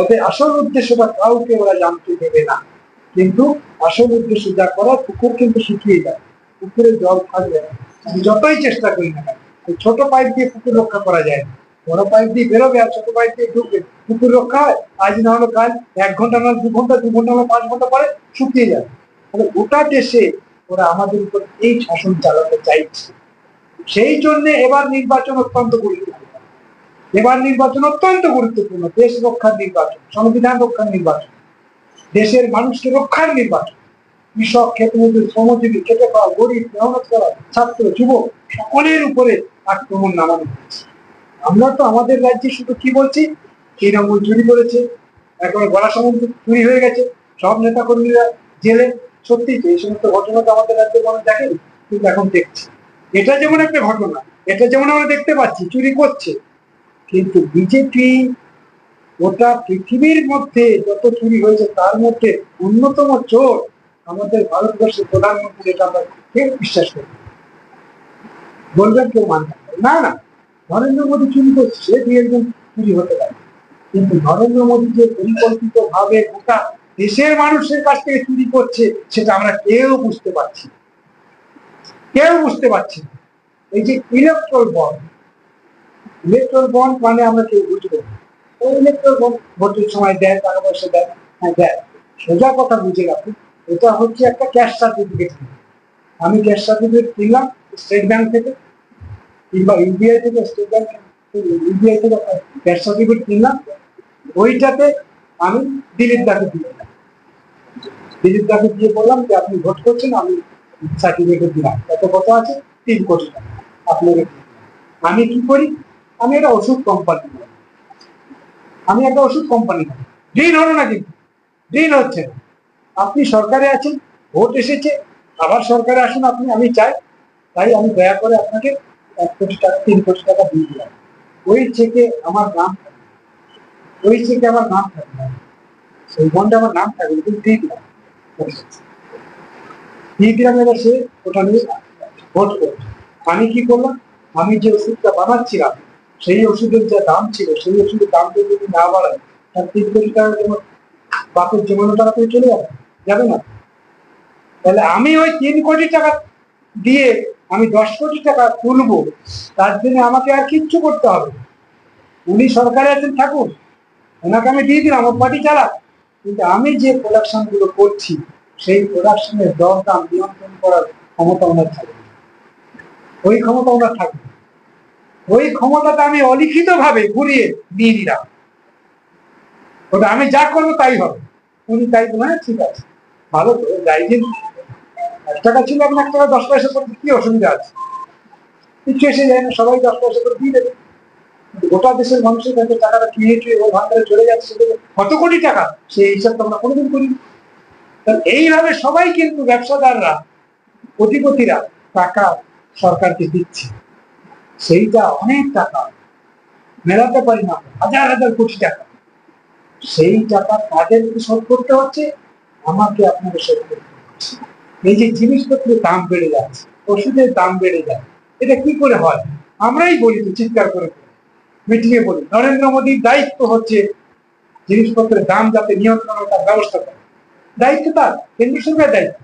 ওদের আসল উদ্দেশ্যটা কাউকে ওরা জানতে দেবে না। কিন্তু আসল উদ্দেশ্য যা করা পুকুর কিন্তু শুকিয়ে যায় পুকুরে জল যতই চেষ্টা করি না ছোট পাইপ দিয়ে পুকুর রক্ষা করা যায় না। বড় পাইপ দিয়ে বেরোবে আর ছোট পাইপ দিয়ে ঢুকবে। পুকুর রক্ষা হয়, আজ না হলো কাল, এক ঘণ্টা না দু ঘণ্টা দু ঘণ্টা না পাঁচ ঘণ্টা পরে শুকিয়ে যাবে তাহলে গোটা দেশে ওরা আমাদের উপর এই শাসন চালাতে চাইছে। সেই জন্য এবার নির্বাচন অত্যন্ত গুরুত্বপূর্ণ। এবার নির্বাচন অত্যন্ত গুরুত্বপূর্ণ, দেশ রক্ষার নির্বাচন, সংবিধান রক্ষার নির্বাচন, দেশের মানুষকে রক্ষার নির্বাচন। কৃষক ক্ষেত্রমজুর শ্রমজীবী, খেটে পাওয়া গরিব, মেহনত করা, ছাত্র, যুবক, সকলের উপরে আক্রমণ নামানো হয়েছে। আমরা তো আমাদের রাজ্যে শুধু কি বলছি? তৃণমূল চুরি করেছে, একেবারে গলা সমুদ্র চুরি হয়ে গেছে, সব নেতা কর্মীরা জেলে। সত্যি যে এই সমস্ত ঘটনা তো আমাদের রাজ্যে মানুষ দেখেনি, কিন্তু এখন দেখছি। এটা যেমন একটা ঘটনা, এটা যেমন আমরা দেখতে পাচ্ছি, চুরি করছে কিন্তু বিজেপি গোটা পৃথিবীর মধ্যে যত চুরি হয়েছে, তার মধ্যে অন্যতম চোর আমাদের ভারতবর্ষের প্রধানমন্ত্রী এটা আমরা কেউ বিশ্বাস করি বলবেন কেউ মানবে না। না নরেন্দ্র মোদী চুরি করছে, সে দুই একজন চুরি হতে পারে কিন্তু নরেন্দ্র মোদী যে পরিকল্পিত ভাবে গোটা দেশের মানুষের কাছ থেকে চুরি করছে, সেটা আমরা কেউ বুঝতে পারছি। কেউ বুঝতে পারছি। এই যে ইলেকট্রল বন্ড ইলেকট্রল বন্ড মানে আমরা কেউ বুঝব ওই ইলেকট্রল বন্ড ভোটের সময় দেয় টাকা পয়সা দেয় হ্যাঁ দেয় সোজা কথা বুঝে রাখুন, এটা হচ্ছে একটা ক্যাশ সার্টিফিকেট আমি ক্যাশ সার্টিফিকেট কিনলাম স্টেট ব্যাংক থেকে, কিংবা ইউবিআই থেকে স্টেট ব্যাংক ইউবিআই থেকে ক্যাশ সার্টিফিকেট কিনলাম, ওইটাতে আমি দিলীপ দাকে দিয়ে দিলীপ দাকে দিয়ে বললাম যে আপনি ভোট করছেন, আমি সার্টিফিকেট দিলাম। এত কত আছে? তিন কোটি টাকা। আপনাকে আমি কি করি? আমি একটা ওষুধ কোম্পানি আমি একটা ওষুধ কোম্পানি ঋণ হলো না কিন্তু। ঋণ হচ্ছে না। আপনি সরকারে আছেন, ভোট এসেছে, আবার সরকারে আসুন আপনি, আমি চাই। তাই আমি দয়া করে আপনাকে এক কোটি টাকা, তিন কোটি টাকা দিয়ে দিলাম। ওই চেকে আমার নাম ওই চেকে আমার নাম থাকবে। না। সেই বন্ডে আমার নাম থাকবে, কিন্তু দিয়ে দিলাম। দিয়ে দিলাম এবার সে ওটা নিয়ে ভোট করবে। আমি কি করলাম? আমি যে ওষুধটা বানাচ্ছিলাম সেই ওষুধের যা দাম ছিল, সেই ওষুধের দাম যদি না বাড়ায়, তার তিন কোটি টাকা যেমন বাপের জমানো টাকা তো চলে যাবে যাবে না। তাহলে আমি ওই তিন কোটি টাকা দিয়ে আমি দশ কোটি টাকা তুলবো, তার জন্য আমাকে আর কিচ্ছু করতে হবে। উনি সরকারে আছেন, থাকুন। ওনাকে আমি দিয়ে দিলাম আমার পার্টি চালা কিন্তু আমি যে প্রোডাকশনগুলো করছি, সেই প্রোডাকশনের দর দাম নিয়ন্ত্রণ করার ক্ষমতা ওনার থাকবে ওই ক্ষমতা ওনার থাকবে ওই ক্ষমতাটা আমি অলিখিত ভাবে ঘুরিয়ে দিয়ে দিলাম। ওটা আমি যা করব তাই হবে। উনি তাই হ্যাঁ ঠিক আছে। ভালো দিন। এক টাকা ছিল, এখন এক টাকা দশ পয়সা করতে কি অসুবিধা আছে? কিছু এসে যায় না সবাই দশ পয়সা করে দিয়ে দেবে। গোটা দেশের মানুষের কাছে টাকাটা কিনে চুয়ে ওই ভান্ডারে চলে যাচ্ছে কত কোটি টাকা? সেই হিসাব তো আমরা কোনোদিন করি না। এইভাবে সবাই কিন্তু ব্যবসাদাররা কোটিপতিরা টাকা সরকারকে দিচ্ছে। সেইটা অনেক টাকা। মেলাতে পারি না, হাজার হাজার কোটি টাকা। সেই টাকা তাদেরকে শোধ করতে হচ্ছে? আমাকে আপনাকে শোধ করতে হচ্ছে। এই যে জিনিসপত্রের দাম বেড়ে যাচ্ছে, ওষুধের দাম বেড়ে যায় এটা কি করে হয়? আমরাই বলি তো, চিৎকার করে। মিটিয়ে বলি, নরেন্দ্র মোদীর দায়িত্ব হচ্ছে জিনিসপত্রের দাম যাতে নিয়ন্ত্রণ হয় তার ব্যবস্থা করে। দায়িত্ব তার, কেন্দ্র সরকারের দায়িত্ব।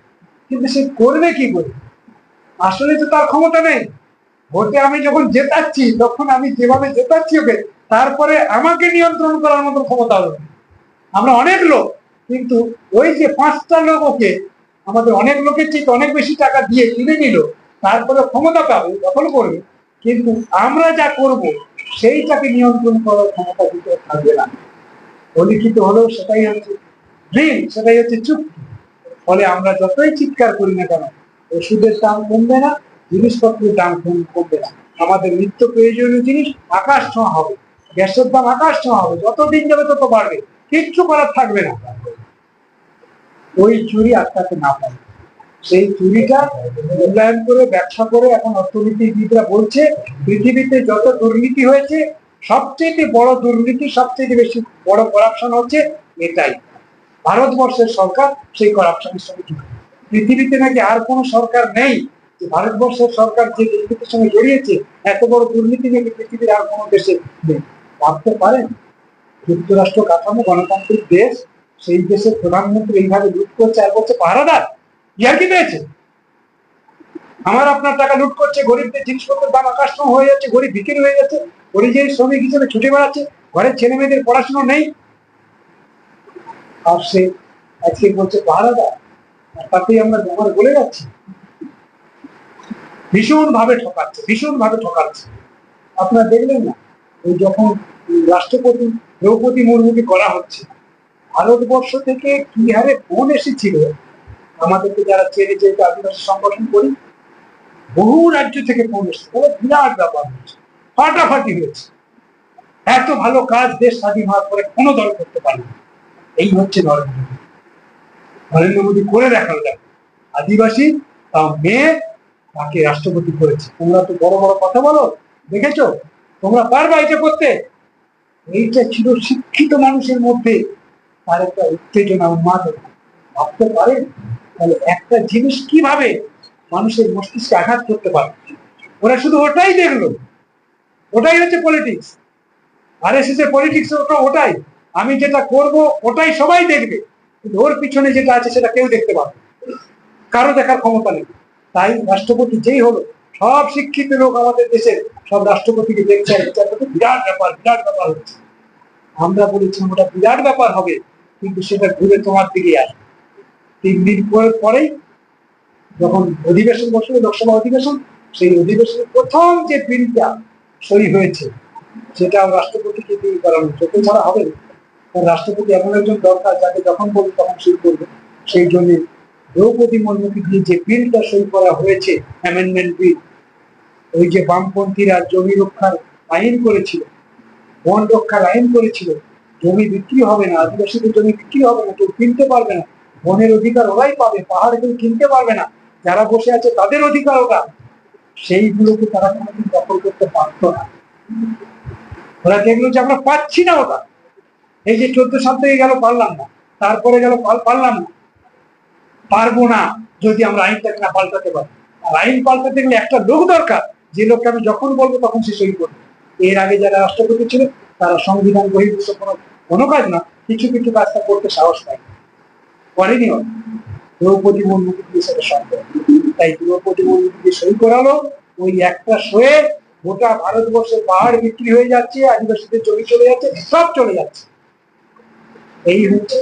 কিন্তু সে করবে কি করে? আসলে তো তার ক্ষমতা নেই। ভোটে আমি যখন জেতাচ্ছি, তখন আমি যেভাবে জেতাচ্ছি ওকে, তারপরে আমাকে নিয়ন্ত্রণ করার মতো ক্ষমতা হবে। আমরা অনেক লোক, কিন্তু ওই যে পাঁচটা লোক ওকে, আমাদের অনেক লোকের ঠিক অনেক বেশি টাকা দিয়ে কিনে নিল, তারপরে ক্ষমতা পাবে, দখল করবে। কিন্তু আমরা যা করব, সেইটাকে নিয়ন্ত্রণ করার ক্ষমতা দিতে থাকবে না। অলিখিত হলেও সেটাই হচ্ছে ড্রিম সেটাই হচ্ছে চুক্তি। ফলে আমরা যতই চিৎকার করি না কেন, ওষুধের দাম কমবে না জিনিসপত্রের দাম কম- কমবে না। আমাদের নিত্য প্রয়োজনীয় জিনিস আকাশ ছোঁয়া হবে, গ্যাসের দাম আকাশ ছোঁয়া হবে যত দিন যাবে তত বাড়বে, কিচ্ছু করার থাকবে না। ওই চুরি আটকাতে না পারে সেই চুরিটা মূল্যায়ন করে, ব্যবসা করে, এখন অর্থনীতিবিদরা বলছে, পৃথিবীতে যত দুর্নীতি হয়েছে সবচেয়ে বড় দুর্নীতি সবচেয়ে বেশি বড় করাপশন হচ্ছে এটাই। ভারতবর্ষের সরকার সেই করাপশনের সঙ্গে পৃথিবীতে নাকি আর কোনো সরকার নেই। ভারতবর্ষের সরকার যে দুর্নীতির সঙ্গে জড়িয়েছে, এত বড় দুর্নীতি নাকি পৃথিবীর আর কোনো দেশে নেই। ভাবতে পারেন, যুক্তরাষ্ট্র কাঠামো, গণতান্ত্রিক দেশ, সেই দেশের প্রধানমন্ত্রী এইভাবে লুট করছে আর বলছে পাহারাদার ইয়ার কি পেয়েছে? আমার আপনার টাকা লুট করছে, গরিবদের জিনিসপত্রের দাম আকাশ হয়ে যাচ্ছে, গরিব বিক্রি হয়ে যাচ্ছে, পরিযায়ী শ্রমিক হিসেবে ছুটে বেড়াচ্ছে, ঘরের ছেলে মেয়েদের পড়াশোনা নেই। আর সে আজকে বলছে পাহারাদার আর, তাতেই আমরা ব্যবহার বলে যাচ্ছি। ভীষণ ভাবে ঠকাচ্ছে ভীষণ ভাবে ঠকাচ্ছে। আপনারা দেখলেন না ওই যখন রাষ্ট্রপতি দ্রৌপদী মুর্মুকে করা হচ্ছে, ভারতবর্ষ থেকে কি হারে ফোন এসেছিল? আমাদেরকে যারা চেনে যেহেতু আদিবাসী সংগঠন করি, বহু রাজ্য থেকে ফোন এসেছে বলে বিরাট ব্যাপার হয়েছে ফাটাফাটি হয়েছে। এত ভালো কাজ দেশ স্বাধীন হওয়ার পরে কোনো দল করতে পারে এই হচ্ছে নরেন্দ্র মোদী। নরেন্দ্র মোদী করে দেখাল দেখো আদিবাসী মেয়ে তাকে রাষ্ট্রপতি করেছে। তোমরা তো বড় বড় কথা বলো, দেখেছ? তোমরা পারবা এটা করতে। এইটা ছিল শিক্ষিত মানুষের মধ্যে তার একটা উত্তেজনা, উন্মাদনা। ভাবতে পারেন? তাহলে একটা জিনিস কীভাবে মানুষের মস্তিষ্কে আঘাত করতে পারে? ওরা শুধু ওটাই দেখল। ওটাই হচ্ছে পলিটিক্স আর এস এর পলিটিক্স ওটা ওটাই। আমি যেটা করব, ওটাই সবাই দেখবে। কিন্তু ওর পিছনে যেটা আছে, সেটা কেউ দেখতে পাবে কারও দেখার ক্ষমতা নেই। তাই রাষ্ট্রপতি যেই হলো সব শিক্ষিত লোক আমাদের দেশের সব রাষ্ট্রপতিকে দেখছে বিরাট ব্যাপার বিরাট ব্যাপার হচ্ছে। আমরা বলেছিলাম ওটা বিরাট ব্যাপার হবে, কিন্তু সেটা ঘুরে তোমার দিকে আসবে। তিন দিন পরে পরেই যখন অধিবেশন বসবে, লোকসভা অধিবেশন, সেই অধিবেশনের প্রথম যে বিলটা সই হয়েছে সেটা রাষ্ট্রপতিকে দিয়ে করানো চোখে ছাড়া হবে। রাষ্ট্রপতি এমন একজন দরকার যাকে যখন বলবে তখন সই করবে। সেই জন্য দ্রৌপদী মুর্মুকে দিয়ে যে বিলটা সই করা হয়েছে অ্যামেন্ডমেন্ট বিল ওই যে বামপন্থীরা জমি রক্ষার আইন করেছিল, বন রক্ষার আইন করেছিল, জমি বিক্রি হবে না, আদিবাসীদের জমি বিক্রি হবে না, কেউ কিনতে পারবে না, বনের অধিকার ওরাই পাবে, পাহাড় কেউ কিনতে পারবে না, যারা বসে আছে তাদের অধিকার ওটা। সেইগুলোকে তারা কোনোদিন দখল করতে পারত না। ওরা দেখল যে আমরা পাচ্ছি না ওটা। এই যে চোদ্দ সাল থেকে গেল, পারলাম না। তারপরে গেল পারলাম না। পারব না যদি আমরা আইনটাকে না পাল্টাতে পারি। আর আইন পাল্টাতে গেলে একটা লোক দরকার, যে লোককে আমি যখন বলব তখন সে সই করবে। এর আগে যারা রাষ্ট্রপতি ছিল তারা সংবিধান বহির্ভূত কোনো কোনো কাজ না, কিছু কিছু কাজটা করতে সাহস পায়। করেনি। দ্রৌপদী মুর্মুকে দিয়ে সেটা সম্ভব তাই দ্রৌপদী মুর্মুকে দিয়ে সই করালো, ওই একটা শোয়ে গোটা ভারতবর্ষের পাহাড় বিক্রি হয়ে যাচ্ছে, আদিবাসীদের জমি চলে যাচ্ছে, সব চলে যাচ্ছে। এই হচ্ছে।